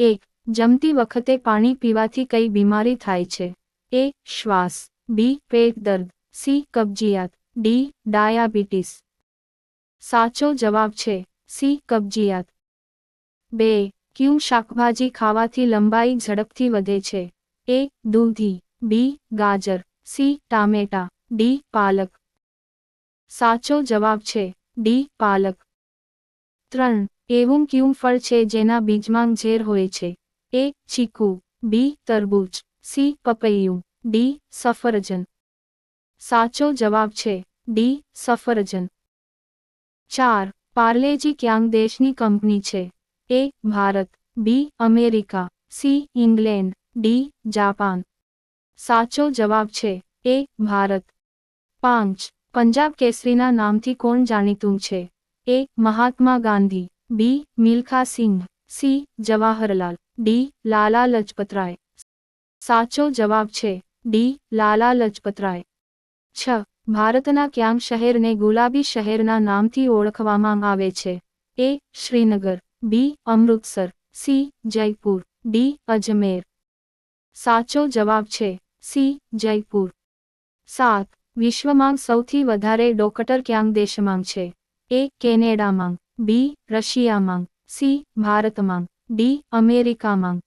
એક, જમતી વખતે પાણી પીવાથી કઈ બીમારી થાય છે? એ, શ્વાસ. બી, પેટ દર્દ. સી, કબજિયાત. D, diabetes. સાચો જવાબ છે, સી, કબજિયાત. બે, ક્યું શાકભાજી ખાવાથી લંબાઈ ઝડપથી વધે છે? એ, દૂધી. બી, ગાજર. સી, ટામેટા. ડી, પાલક. સાચો જવાબ છે, ડી, પાલક. ત્રણ એવું ક્યું ફળ છે જેના બીજમાં ઝેર હોય છે? એ, ચીકુ. બી, તરબૂચ. સી, પપૈયું. ડી, સફરજન. સાચો જવાબ છે. ડી, સફરજન. ચાર, પાર્લેજી ક્યાંક દેશની કંપની છે? A, Bharat. B, America. C, England. D, Japan. સાચો જવાબ છે. એ, ભારત. પાંચ, પંજાબ કેસરીના નામથી કોણ જાણીતું છે? A, Mahatma Gandhi. B. Milkha Singh. C. Jawaharlal. D. Lala Lajpatrai. સાચો જવાબ છે. ડી. લાલા લજપતરાય. છ. ભારતના ક્યાંક શહેરને ગુલાબી શહેરના નામથી ઓળખવામાં આવે છે. A. Srinagar. B. Amritsar. C. Jaipur. D. Ajmer. સાચો જવાબ છે. સી. જયપુર. સાત. વિશ્વમાં સૌથી વધારે ડોકટર ક્યાંક દેશમાં છે. એ. કેનેડામાં. બી રશિયામાં. સી ભારતમાં. ડી અમેરિકામાં.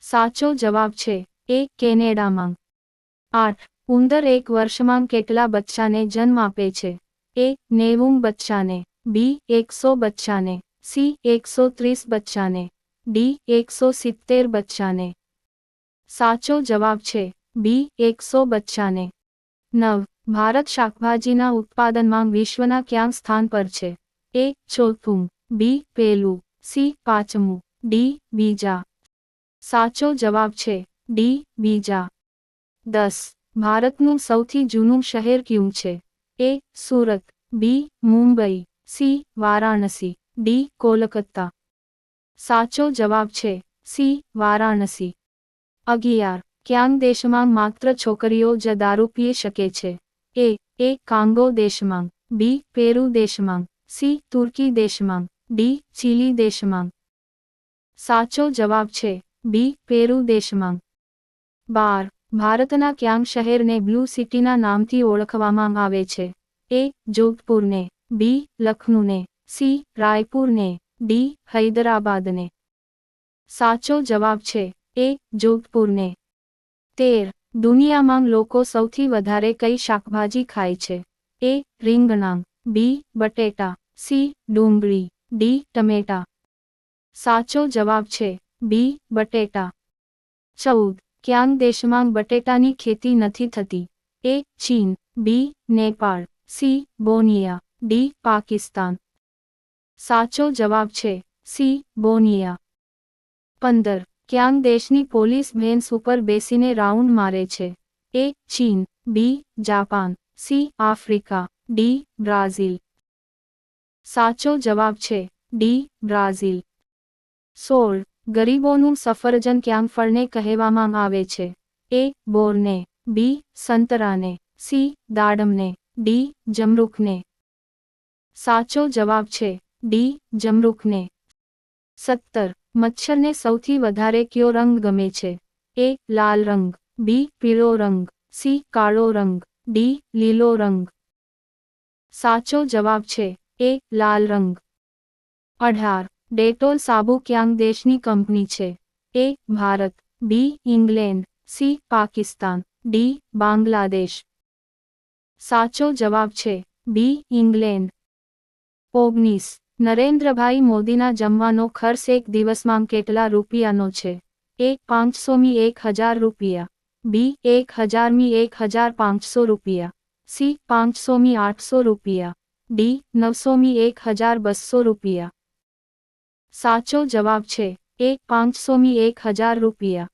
સાચો જવાબ છે. એ કેનેડામાં. આઠ. ઉંદર એક વર્ષમાં કેટલા બચ્ચાને જન્મ આપે છે? એ નેવું બચ્ચાને. બી એકસો બચ્ચાને. સી એકસો ત્રીસ બચ્ચાને. ડી એકસો સિત્તેર બચ્ચાને. સાચો જવાબ છે. બી એકસો બચ્ચાને. નવ. ભારત શાકભાજીના ઉત્પાદનમાં વિશ્વના ક્યાં સ્થાન પર છે? એ ચોથું બી પેલું સી પાંચમું ડી બીજા સાચો જવાબ છે ડી બીજા દસ. ભારતનું સૌથી જૂનું શહેર કયું છે? A Surat B Mumbai C Varanasi D Kolkata. સાચો જવાબ છે સી વારાણસી. અગિયાર. ક્યાંક દેશમાં માત્ર છોકરીઓ જ દારૂ પી શકે છે? એ એ કાંગો દેશમાં બી પેરુ દેશમાં. સી, તુર્કી દેશમાં, ડી, ચીલી દેશમાં. સાચો જવાબ છે, બી, પેરુ દેશમાં. બાર, ભારતના ક્યાંક શહેરને બ્લુ સિટીના નામથી ઓળખવામાં આવે છે. એ, જોધપુરને, બી, લખનૌને, સી, રાયપુરને, ડી, હૈદરાબાદને. સાચો જવાબ છે, એ, જોધપુરને. તેર, દુનિયામાં લોકો સૌથી વધારે કઈ શાકભાજી ખાય છે? એ, રીંગણાં. બી, બટેટા, સી, ડુંગળી, ડી, ટમેટા. સાચો જવાબ છે, બી, બટેટા. ચૌદ, ક્યાંક દેશમાં બટેટાની ખેતી નથી થતી? એ, ચીન, બી, નેપાળ, સી, બોનિયા, ડી, પાકિસ્તાન. સાચો જવાબ છે, સી, બોનિયા. પંદર, ક્યાંક દેશની પોલીસ ભેન્સ ઉપર બેસીને રાઉન્ડ મારે છે? એ, ચીન, B, Japan, C, Africa. D, Brazil. સાચો જવાબ છે, ડી, બ્રાઝિલ. સોળ, ગરીબોનું સફરજન ક્યાંક ફળને કહેવામાં આવે છે? એ, બોરને. બી, સંતરાને. સી, દાડમને. ડી, જમરૂખને. સાચો જવાબ છે, ડી, જમરૂખને. સત્તર, મચ્છરને સૌથી વધારે કયો રંગ ગમે છે? એ, લાલ રંગ. બી, પીળો રંગ. સી, કાળો રંગ. ડી, લીલો રંગ. સાચો જવાબ છે એ લાલ રંગ. અઢાર. ડેટોલ સાબુ ક્યાંક દેશની કંપની છે. A Bharat. B England. C Pakistan. D Bangladesh. સાચો જવાબ છે બી ઇંગ્લેન્ડ. ઓગણીસ. નરેન્દ્રભાઈ મોદીના જમવાનો ખર્ચ એક દિવસમાં કેટલા રૂપિયાનો છે? એ પાંચસોમી એક હજાર રૂપિયા. બી એક હજારમી એક હજાર પાંચસો રૂપિયા. સી, પાંચસોમી, આઠસો રૂપિયા. ડી, નવસોમી, એક હજાર બસો રૂપિયા. સાચો જવાબ છે, એ, પાંચસોમી, એક હજાર રૂપિયા.